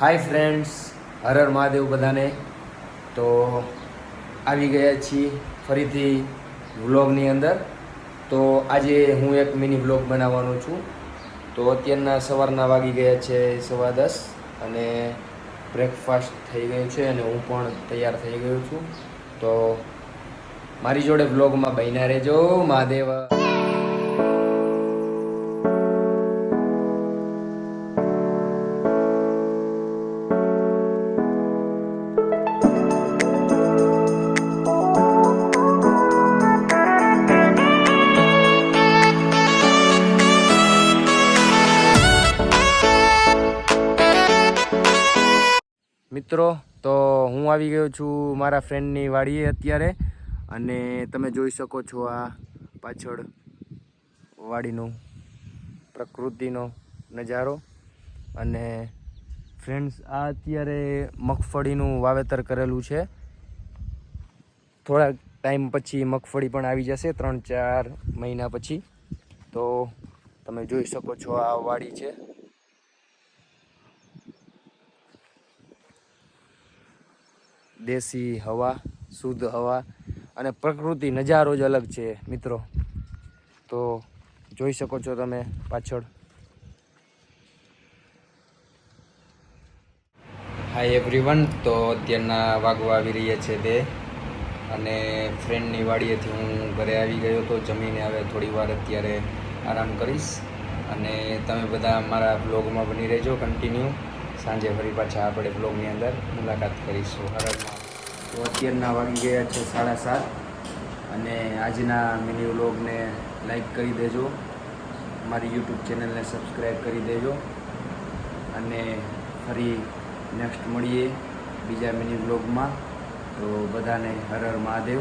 Hi friends Har Har Mahadev બધાને. તો આવી ગયા છીએ ફરીથી વ્લોગની અંદર. તો આજે હું એક મિની વ્લોગ બનાવવાનો છું. તો અત્યારના સવારના વાગી ગયા છે સવા દસ અને બ્રેકફાસ્ટ થઈ ગયું છે અને હું પણ તૈયાર થઈ ગયો છું. તો મારી જોડે વ્લોગમાં બન્યા રહેજો. મહાદેવ. મિત્રો, તો હું આવી ગયો છું મારા ફ્રેન્ડની વાડીએ અત્યારે. અને તમે જોઈ શકો છો આ પાછળ વાડીનો, પ્રકૃતિનો નજારો. અને ફ્રેન્ડ્સ આ અત્યારે મગફળીનું વાવેતર કરેલું છે. થોડાક ટાઈમ પછી મગફળી પણ આવી જશે, ત્રણ ચાર મહિના પછી. તો તમે જોઈ શકો છો આ વાડી છે. દેશી હવા, શુદ્ધ હવા અને પ્રકૃતિ નજારો જ અલગ છે, મિત્રો. તો જોઈ શકો છો તમે પાછળ. હાય એવરીવન તો અત્યારના વાગવા આવી રહ્યા છે બે. અને ફ્રેન્ડની વાડીએથી હું ઘરે આવી ગયો તો જમીને હવે થોડી વાર અત્યારે આરામ કરીશ. અને તમે બધા મારા બ્લોગમાં બની રહેજો કન્ટિન્યુ સાંજે ફરી પાછા આપણે બ્લોગની અંદર મુલાકાત કરીશું. હર હર તો અત્યારના વાગી ગયા છે સાડા સાત અને આજના મિની વ્લોગને લાઈક કરી દેજો. મારી યુટ્યુબ ચેનલને સબસ્ક્રાઈબ કરી દેજો. અને ફરી નેક્સ્ટ મળીએ બીજા મિની વ્લોગમાં તો બધાને હર હર મહાદેવ.